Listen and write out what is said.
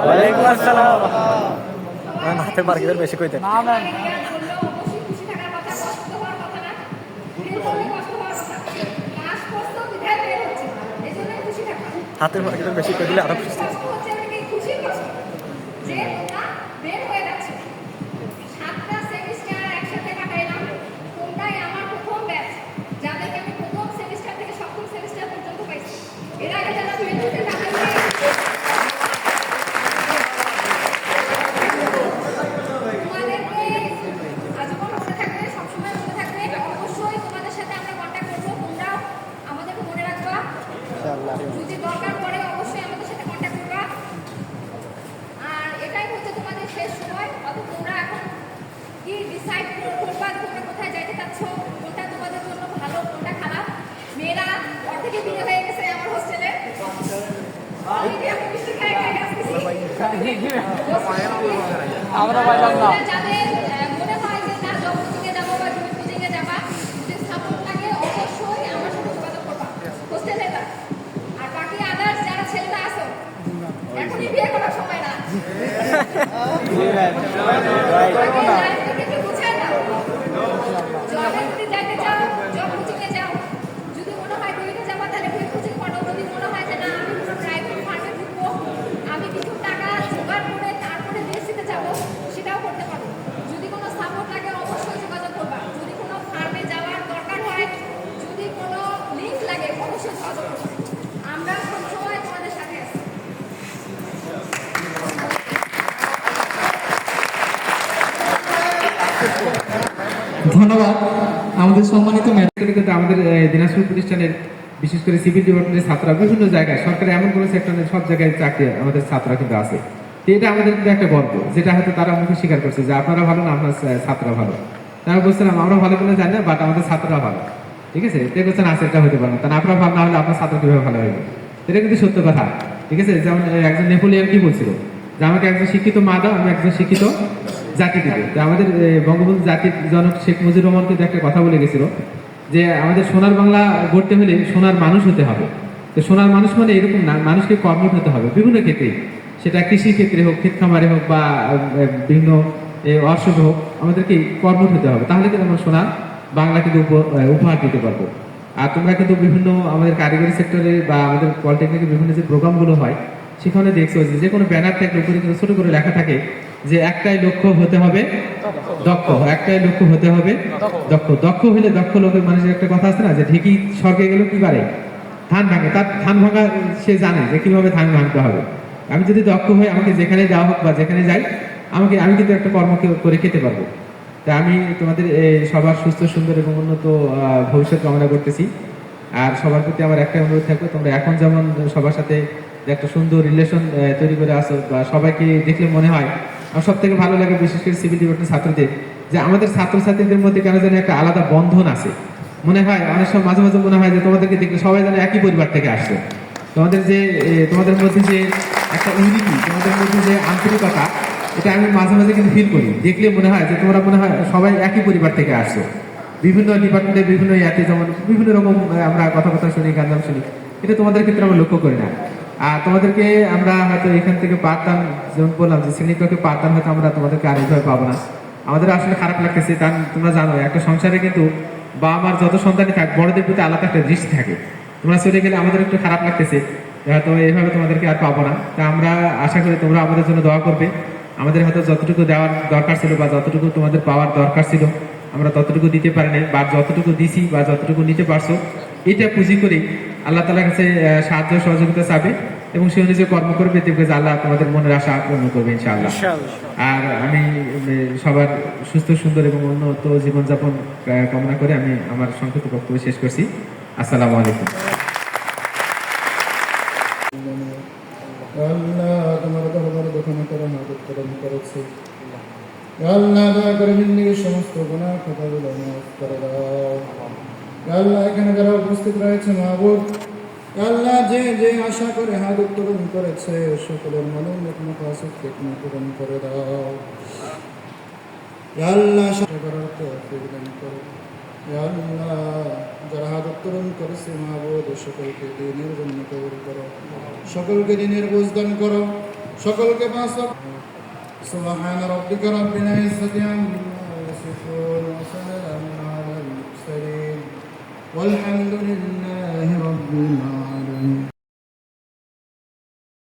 ওয়ালাইকুম আসসালাম। হাতে মার্কেটের বেশি কইতে। না ম্যাম হাতের মার্কেটের বেশি কই দিলে আরও খুশি যাদেরকে আমি প্রথম সেমিস্টার থেকে সপ্তম সেমিস্টার পর্যন্ত পাইছি এর আগে যারা মেধুতে টাকা তোমাদেরকে আজীবন মনে থাকবে সবসময় মনে থাকবে অবশ্যই তোমাদের সাথে আমরা কন্ট্যাক্ট করব তোমরাও আমাদেরকে মনে রাখবা যদি দরকার পড়ে অবশ্যই আমাদের সাথে কন্ট্যাক্ট করবা আর এটাই হচ্ছে তোমাদের শেষ সময় তোমরা এখন কি ডিসাইড করবা তোমরা কোথায় যাইতে চাচ্ছ? কোনটা তোমাদের জন্য ভালো কোনটা খারাপ? মেয়েরা অর্ধেকে বিয়ে হয়ে গেছে আমার হোস্টেলে আমরা পাইলাম না। আগে লাইফটা কিছু গুছায় না জবে যদি যাইতে চাও জব কোচিংয়ে যাও যদি মনে হয় দুইটা যাবা তাহলে দুই কোচিং পড়ো যদি মনে হয় যে না আমি কোনো প্রাইভেট ফার্মে ঢুকবো আমি কিছু টাকা জোগাড় করে তারপরে বিএসসিতে যাব সেটাও করতে পারো যদি কোনো সাপোর্ট লাগে অবশ্যই যোগাযোগ করবা যদি কোনো ফার্মে যাওয়ার দরকার হয় যদি কোনো লিঙ্ক লাগে অবশ্যই যোগাযোগ করবা আমরা সবসময় তোমাদের সাথে আছি ধন্যবাদ। আমাদের সম্মানিত ম্যাডাম কিন্তু আমাদের দিনাজপুর প্রতিষ্ঠানের বিশেষ করে সিভিল ডিপার্টমেন্টের ছাত্ররা, বিভিন্ন জায়গায়, সরকারি এমন কোনো সেক্টর, সব জায়গায় চাকরি আমাদের ছাত্ররা কিন্তু আছে। তো এটা আমাদের কিন্তু একটা গর্ব, যেটা হয়তো তারা মুখে স্বীকার করছে যে আপনারা ভালো না আপনার ছাত্ররা ভালো। তারা বলছিলাম আমরা ভালো বলে জানি না বাট আমাদের ছাত্ররা ভালো। ঠিক আছে? এটা বলছেন আছে এটা হতে পারে না। কারণ আপনারা ভালো না হলে আপনার ছাত্র কীভাবে ভালো হইবে? এটা কিন্তু সত্য কথা। ঠিক আছে? যেমন একজন নেপোলিয়ন কি বলছিল? যে আমাকে একজন শিক্ষিত মা দাও, আমি একজন শিক্ষিত জাতি দিবে। তো আমাদের বঙ্গবন্ধু জাতির জনক শেখ মুজিবুর রহমান কিন্তু একটা কথা বলে গেছিল যে আমাদের সোনার বাংলা গড়তে হলে সোনার মানুষ হতে হবে। তো সোনার মানুষ মানে এরকম না, মানুষকে কর্মঠ হতে হবে বিভিন্ন ক্ষেত্রে। সেটা কৃষি ক্ষেত্রে হোক, ক্ষেত খামারে হোক বা বিভিন্ন অসুখ হোক, আমাদেরকে কর্মঠ হতে হবে। তাহলে কিন্তু আমরা সোনার বাংলা কিন্তু উপ- উপহার দিতে পারব। আর তোমরা কিন্তু বিভিন্ন আমাদের কারিগরি সেক্টরে বা আমাদের পলিটেকনিকের বিভিন্ন যে প্রোগ্রামগুলো হয় সেখানে দেখছ যে কোনো ব্যানার থাকলে উপরে কিন্তু ছোট করে লেখা থাকে যে একটাই লক্ষ্য হতে হবে, দক্ষ। একটাই লক্ষ্য হতে হবে, দক্ষ। দক্ষ হলে দক্ষ লোকের মানুষের একটা কথা আছে না, যে ঢেকি স্বর্গে গেল কি পারে ধান ভাঙে। তার ধান ভাঙা সে জানে যে কীভাবে ধান ভাঙতে হবে। আমি যদি দক্ষ হই, আমাকে যেখানে যাওয়া হোক বা যেখানে যাই, আমাকে, আমি কিন্তু একটা কর্ম করে খেতে পারব। তা আমি তোমাদের সবার সুস্থ, সুন্দর এবং উন্নত ভবিষ্যৎ কামনা করতেছি। আর সবার প্রতি আমার একটাই অনুরোধ থাকবে, তোমরা এখন যেমন সবার সাথে যে একটা সুন্দর রিলেশন তৈরি করে আসো বা সবাইকে দেখলে মনে হয়। আমার সব থেকে ভালো লাগে বিশেষ করে সিভিল ডিপার্টমেন্ট ছাত্রদের, যে আমাদের ছাত্রছাত্রীদের মধ্যে কেন যেন একটা আলাদা বন্ধন আছে। মনে হয়, অনেক সময় মাঝে মাঝে মনে হয় যে তোমাদেরকে দেখলে সবাই যেন একই পরিবার থেকে আসছে। তোমাদের যে তোমাদের মধ্যে যে একটা ইউনিটি তোমাদের মধ্যে যে আন্তরিকতা, এটা আমি মাঝে মাঝে কিন্তু ফিল করি। দেখলে মনে হয় যে তোমরা মনে হয় সবাই একই পরিবার থেকে আসছো। বিভিন্ন ডিপার্টমেন্টের বিভিন্ন ইয়াতে যেমন বিভিন্ন রকম আমরা কথাবার্তা শুনি গান শুনি। এটা তোমাদের ক্ষেত্রে আমরা লক্ষ্য করি না। তোমাদেরকে আমরা হয়তো এখান থেকে পারতাম, যেমন বললাম যে শ্রেণীকক্ষে পারতাম, হয়তো আমরা তোমাদেরকে আরেকভাবে পাবো না। আমাদের আসলে খারাপ লাগতেছে, কারণ তোমরা জানো, একটা সংসারে কিন্তু বা আমার যত সন্তানই থাক, বড়দের প্রতি আলাদা একটা দৃষ্টি থাকে। তোমরা চলে গেলে আমাদের একটু খারাপ লাগতেছে হয়তো এইভাবে তোমাদেরকে আর পাবো না। তা আমরা আশা করি তোমরা আমাদের জন্য দোয়া করবে। আমাদের হয়তো যতটুকু দেওয়ার দরকার ছিল বা যতটুকু তোমাদের পাওয়ার দরকার ছিল, আমরা ততটুকু দিতে পারি নাই বা যতটুকু দিছি বা যতটুকু নিতে পারছ, এটা পুঁজি করে আল্লাহ তালার কাছে সাহায্য সহযোগিতা চাবে। এবং সে অনুযায়ী কর্ম করবে দেখবে যে আল্লাহ তোমাদের মনের আশা পূর্ণ করবে ইনশাআল্লাহ। আর আমি সবার সুস্থ সুন্দর এবং উন্নত জীবনযাপন কামনা করে আমি আমার সংক্ষিপ্ত বক্তব্য শেষ করছি। আসসালামু আলাইকুম। আল্লাহ তোমার দরবারে যখন করে হাত উত্তোলন করেছে। আল্লাহ দয়া করে জিন্দিগির সমস্ত গুণা কথাগুলো মাফ করে দাও। আল্লাহ এখানে যারা উপস্থিত রয়েছে মাহবুব আল্লাহ যে যে আশা করে হাত উত্তোলন করেছে সকলের মনোন্নত মুখাসুক ঠিকমতো পূরণ করে দাও আল্লাহ সেটা করার তৌফিক দান করো আল্লাহ যারা হাত উত্তোলন করেছে মাহবুদ সকলকে দিনের জন্য কবুল করো সকলকে দিনের বোঝ দান করো সকলকে পাঁচ سبحان ربك رب العزة عما يصفون وسلام على المرسلين والحمد لله رب العالمين